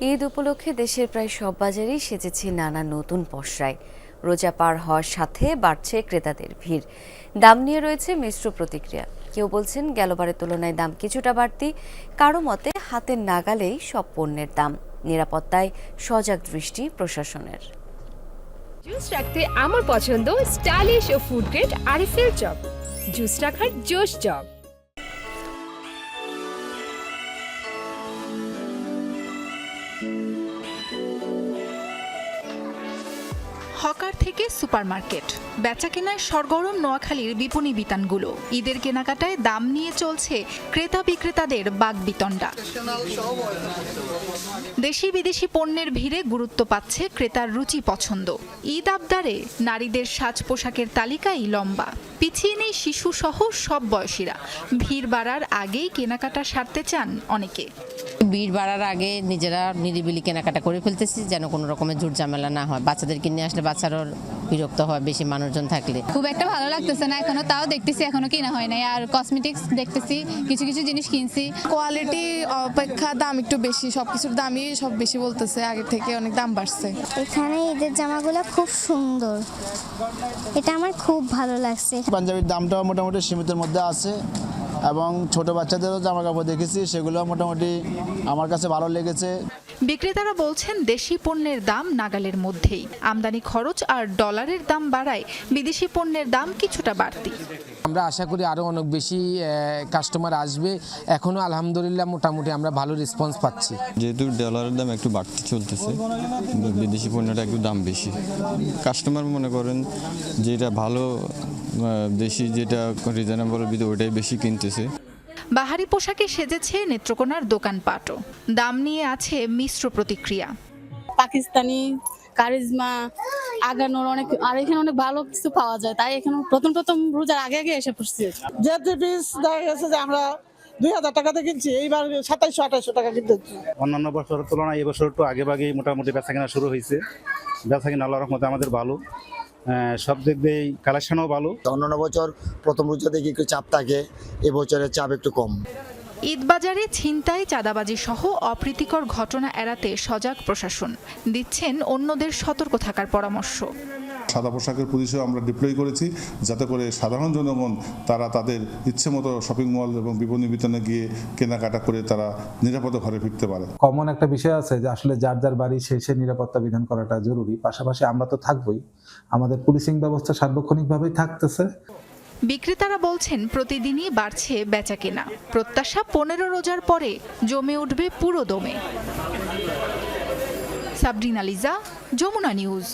ঈদ উপলক্ষে দেশের প্রায় সব বাজারেই সেজেছে নানা নতুন পসরায়। রোজা পার হওয়ার সাথে বাড়ছে ক্রেতাদের ভিড়। দাম নিয়ে রয়েছে মিশ্র প্রতিক্রিয়া। কেউ বলছেন গেলবারের তুলনায় দাম কিছুটা বাড়তি। কারও মতে হাতের নাগালেই সব পণ্যের দাম। নিরাপত্তায় সজাগ দৃষ্টি প্রশাসনের। জুস রাখতে আমার পছন্দ স্টাইলিশ ও ফুড গ্রেড আরিফেল চপ। জুস রাখার জোশ চপ। হকার থেকে সুপারমার্কেট। বেচাকেনায় সরগরম নোয়াখালীর বিপণী বিতানগুলো। ঈদের কেনাকাটায় দাম নিয়ে চলছে ক্রেতা বিক্রেতাদের বাগবিতণ্ডা। দেশি বিদেশি পণ্যের ভিড়ে গুরুত্ব পাচ্ছে ক্রেতার রুচি পছন্দ। ঈদ আবদারে নারীদের সাজ পোশাকের তালিকাই লম্বা। পিছিয়ে নেই শিশু সহ সব বয়সীরা। ভিড় বাড়ার আগেই কেনাকাটা সারতে চান অনেকে। ভিড় বাড়ার আগে নিজেরা নিরিবিলি কেনাকাটা করে ফেলতেছি যেন কোনো রকমের ঝুট ঝামেলা না হয়। বাচ্চাদের কিনে আসলে বাচ্চারও বিরক্ত হয় বেশি মানুষজন থাকলে। খুব একটা ভালো লাগতেছে না এখনও তাও দেখতেছি এখনও কিনা হয় নাই। আর কসমেটিক্স দেখতেছি কিছু কিছু জিনিস কিনছি। কোয়ালিটি অপেক্ষা দাম একটু বেশি সব কিছুর দামই সব বেশি বলতেছে আগে থেকে অনেক দাম বাড়ছে। এখানে ঈদের জামাগুলো খুব সুন্দর। এটা আমার খুব ভালো লাগছে। পাঞ্জাবির দামটাও মোটামুটি সীমিতের মধ্যে আছে। এবং ছোট বাচ্চাদেরও জামা কাপড় দেখেছি সেগুলো মোটামুটি আমার কাছে ভালো লেগেছে। বিক্রেতারা বলছেন দেশি পণ্যের দাম নাগালের মধ্যেই। আমদানি খরচ আর ডলারের দাম বাড়ায় বিদেশি পণ্যের দাম কিছুটা বাড়তি। আমরা আশা করি আরও অনেক বেশি কাস্টমার আসবে। এখনও আলহামদুলিল্লাহ মোটামুটি আমরা ভালো রেসপন্স পাচ্ছি। যেহেতু ডলারের দাম একটু বাড়তি চলতেছে বিদেশি পণ্যটা একটু দাম বেশি। কাস্টমার মনে করেন যেটা ভালো দেশি যেটা রিজনেবল ভিতরে ওটাই বেশি কিনতেছে। বাহারি পোশাকে সেজেছে নেত্রকোনার দোকানপাটও দাম নিয়ে আছে মিশ্র প্রতিক্রিয়া। পাকিস্তানি কারিজমা আগানোর অনেক আর এখানে অনেক ভালো কিছু পাওয়া যায়। তাই এখানে প্রথম প্রথম রোজার আগে আগে এসে পড়ছি। যেতে পিস দেখা গেছে যে আমরা দুই হাজার টাকাতে কিনছি এইবার সাতাইশশো আঠাইশশো টাকা কিনতে অন্যান্য বছরের তুলনায় এবছর একটু আগে ভাগেই মোটামুটি বেচা কেনা শুরু হয়েছে। বেচা কেনা আল্লাহর রহমতে আমাদের ভালো। সব দিক দিয়ে কালেকশনও ভালো। অন্যান্য বছর প্রথম রোজা দেখি একটু চাপ থাকে এবছরের চাপ একটু কম। ঈদবাজারে ছিনতাই চাঁদাবাজি সহ অপ্রীতিকর ঘটনা এড়াতে সজাগ প্রশাসন দিচ্ছেন অন্যদের সতর্ক থাকার পরামর্শ। সাদা পোশাকের পুলিশেও আমরা ডিপ্লয় করেছি যাতে করে সাধারণ জনগণ তারা তাদের ইচ্ছে মতো শপিং মল এবং বিপণী বিতানে গিয়ে কেনাকাটা করে তারা নিরাপদে ঘরে ফিরতে পারে। কমন একটা বিষয় আছে যে আসলে যার যার বাড়ি সে সে নিরাপত্তা বিধান করাটা জরুরি। পাশাপাশি আমরা তো থাকবই। আমাদের পুলিশিং ব্যবস্থা সার্বক্ষণিকভাবেই থাকতেছে। বিক্রেতারা বলছেন প্রতিদিনই বাড়ছে বেচাকেনা। প্রত্যাশা পনেরো রোজার পরে জমে উঠবে পুরো দমে। সাবরিনা লিজা যমুনা নিউজ।